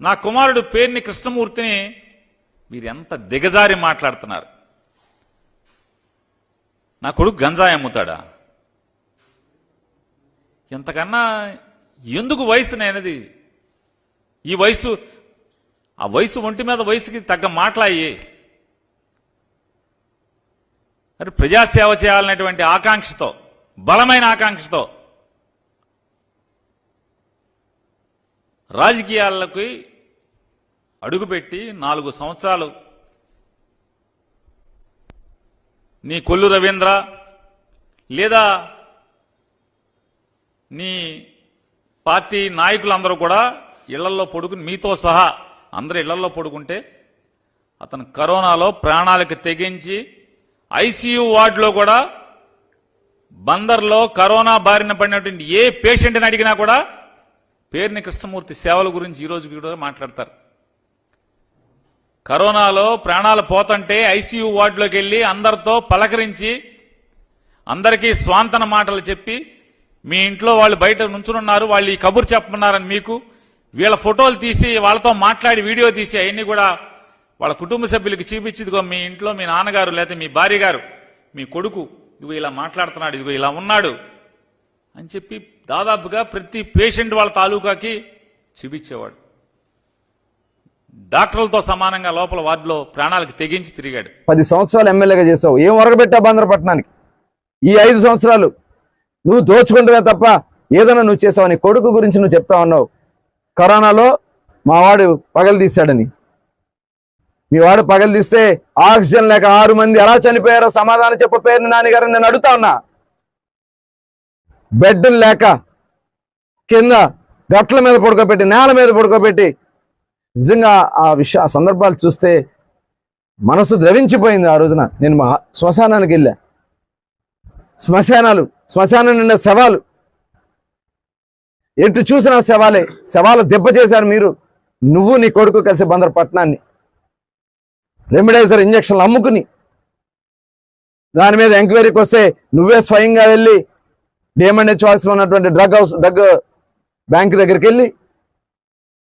నా కుమారుడు పేరుని కృష్ణమూర్తిని మీరు ఎంత దిగజారి మాట్లాడుతున్నారు? నా కొడుకు గంజాయి అమ్ముతాడా? ఎంతకన్నా ఎందుకు వయసు నేనది? ఈ వయసు ఆ వయసు ఒంటి మీద వయసుకి తగ్గ మాట్లాయి మరి ప్రజాసేవ చేయాలనేటువంటి ఆకాంక్షతో బలమైన ఆకాంక్షతో రాజకీయాలకి అడుగుపెట్టి నాలుగు సంవత్సరాలు. నీ కొల్లు రవీంద్ర లేదా నీ పార్టీ నాయకులందరూ కూడా ఇళ్ళలో పడుకుని మీతో సహా అందరు ఇళ్ళలో పడుకుంటే అతను కరోనాలో ప్రాణాలకు తెగించి ఐసీయూ వార్డులో కూడా బందర్లో కరోనా బారిన పడినటువంటి ఏ పేషెంట్ని అడిగినా కూడా పేరుని కృష్ణమూర్తి సేవల గురించి ఈ రోజు కూడా మాట్లాడతారు. కరోనాలో ప్రాణాలు పోతంటే ఐసీయూ వార్డులోకి వెళ్ళి అందరితో పలకరించి అందరికీ స్వాంతన మాటలు చెప్పి మీ ఇంట్లో వాళ్ళు బయట నుంచునున్నారు వాళ్ళు ఈ కబురు చెప్పమన్నారని మీకు వీళ్ళ ఫోటోలు తీసి వాళ్ళతో మాట్లాడి వీడియో తీసి అవన్నీ కూడా వాళ్ళ కుటుంబ సభ్యులకి చూపించిదిగో మీ ఇంట్లో మీ నాన్నగారు లేకపోతే మీ భార్య గారు మీ కొడుకు ఇదిగో ఇలా మాట్లాడుతున్నాడు ఇదిగో ఇలా ఉన్నాడు అని చెప్పి దాదాపుగా ప్రతి పేషెంట్ వాళ్ళ తాలూకాకి చూపించేవాడు. డాక్టర్లతో సమానంగా లోపల వార్డులో ప్రాణాలకు తెగించి తిరిగాడు. పది సంవత్సరాలు ఎమ్మెల్యేగా చేసావు. ఏం ఒరగబెట్టావు బందరపట్నానికి ఈ ఐదు సంవత్సరాలు నువ్వు దోచుకుంటువే తప్ప ఏదైనా నువ్వు చేసావు నీ కొడుకు గురించి నువ్వు చెప్తా ఉన్నావు. కరోనాలో మా వాడు పగలు తీశాడని. మీ వాడు పగలు తీస్తే ఆక్సిజన్ లేక ఆరు మంది ఎలా చనిపోయారో సమాధానం చెప్ప పేరుని నాన్నగారు నేను అడుగుతా ఉన్నా. బెడ్ లేక కింద గట్ల మీద పడుకోబెట్టి నేల మీద పడుకోబెట్టి నిజంగా ఆ విషయ ఆ సందర్భాలు చూస్తే మనసు ద్రవించిపోయింది ఆ రోజున. నేను మా శ్మశానానికి వెళ్ళా. శ్మశానాలు శ్మశానం నిండా శవాలు. ఎటు చూసినా శవాలే. శవాలు దెబ్బ చేశారు మీరు. నువ్వు నీ కొడుకు కలిసి బందర్ పట్టణాన్ని. రెమిడైజర్ ఇంజక్షన్లు అమ్ముకుని. దాని మీద ఎంక్వైరీకి వస్తే నువ్వే స్వయంగా వెళ్ళి డిఎంఎన్హెచ్ చాయిస్లో ఉన్నటువంటి డ్రగ్ హౌస్ డ్రగ్ బ్యాంక్ దగ్గరికి వెళ్ళి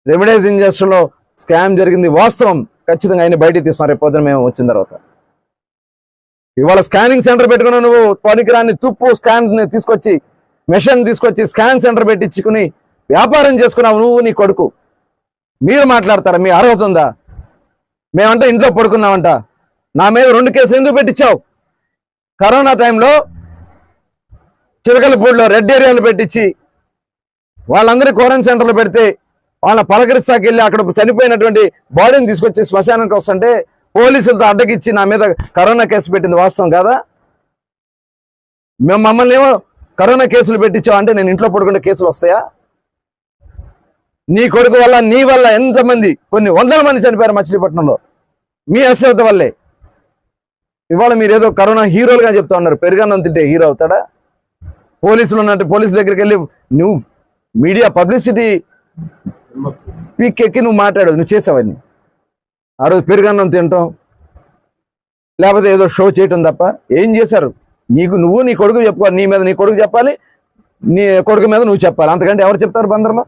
రెమిడైజ్ ఇంజక్షన్లో స్కామ్ జరిగింది. వాస్తవం ఖచ్చితంగా ఆయన బయటికి తీస్తాం. రేపు పొద్దున మేము వచ్చిన తర్వాత. ఇవాళ స్కానింగ్ సెంటర్ పెట్టుకున్న నువ్వు పనికిరాని తుప్పు స్కాన్ తీసుకొచ్చి మెషిన్ తీసుకొచ్చి స్కాన్ సెంటర్ పెట్టించుకుని వ్యాపారం చేసుకున్నావు నువ్వు నీ కొడుకు. మీరు మాట్లాడతారా? మీ అర్హత ఉందా? మేమంటే ఇంట్లో పడుకున్నామంట. నా మీద రెండు కేసులు ఎందుకు పెట్టించావు? కరోనా టైంలో చిలకలపూడిలో రెడ్ ఏరియాలు పెట్టించి వాళ్ళందరి క్వారంటైన్ సెంటర్లు పెడితే వాళ్ళ పలకరిస్తాకి వెళ్ళి అక్కడ చనిపోయినటువంటి బాడీని తీసుకొచ్చి శ్మశానానికి వస్తుంటే పోలీసులతో అడ్డకిచ్చి నా మీద కరోనా కేసు పెట్టింది వాస్తవం కాదా? మేము మమ్మల్ని ఏమో కరోనా కేసులు పెట్టించామంటే నేను ఇంట్లో పడుకుంటే కేసులు వస్తాయా? నీ కొడుకు వల్ల నీ వల్ల ఎంతమంది కొన్ని వందల మంది చనిపోయారు మచిలీపట్నంలో. మీ అశ్రద్ధ వల్లే. ఇవాళ మీరు ఏదో కరోనా హీరోలుగా చెప్తా ఉన్నారు. పెరుగన్నం తింటే హీరో అవుతాడా? పోలీసులు ఉన్నట్టు పోలీసు దగ్గరికి వెళ్ళి నువ్వు మీడియా పబ్లిసిటీ పీక్ ఎక్కి నువ్వు మాట్లాడు నువ్వు చేసావన్నీ ఆ రోజు పెరుగన్నం తింటాం. లేకపోతే ఏదో షో చేయటం తప్ప ఏం చేశారు? నీకు నువ్వు నీ కొడుకు చెప్పుకోవాలి నీ మీద నీ కొడుకు చెప్పాలి నీ కొడుకు మీద నువ్వు చెప్పాలి. అంతకంటే ఎవరు చెప్తారు బందర్లో?